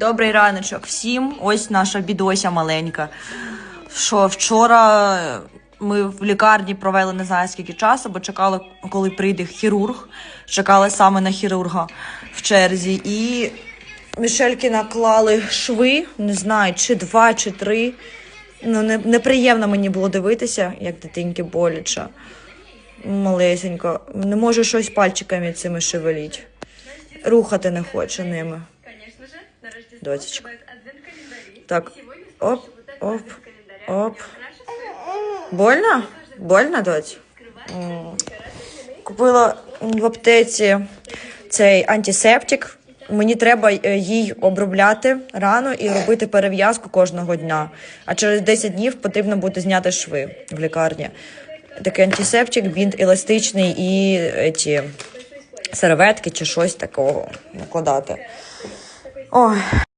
Добрий раночок всім. Ось наша бідося маленька. Що вчора ми в лікарні провели не знаю скільки часу, бо чекали, коли прийде хірург. Чекали саме на хірурга в черзі. І Мішельки наклали шви, не знаю, чи два, чи три. Ну, не, неприємно мені було дивитися, як дитинки боляче. Малесенько. Не може щось пальчиками цими шевеліть. Рухати не хоче ними. Дочечка. Так, оп, оп, оп. Больно? Больно, доць? М. Купила в аптеці цей антисептик. Мені треба е, їй обробляти рану і робити перев'язку кожного дня. А через 10 днів потрібно буде зняти шви в лікарні. Такий антисептик, бінт еластичний і е, ті серветки чи щось такого накладати. oh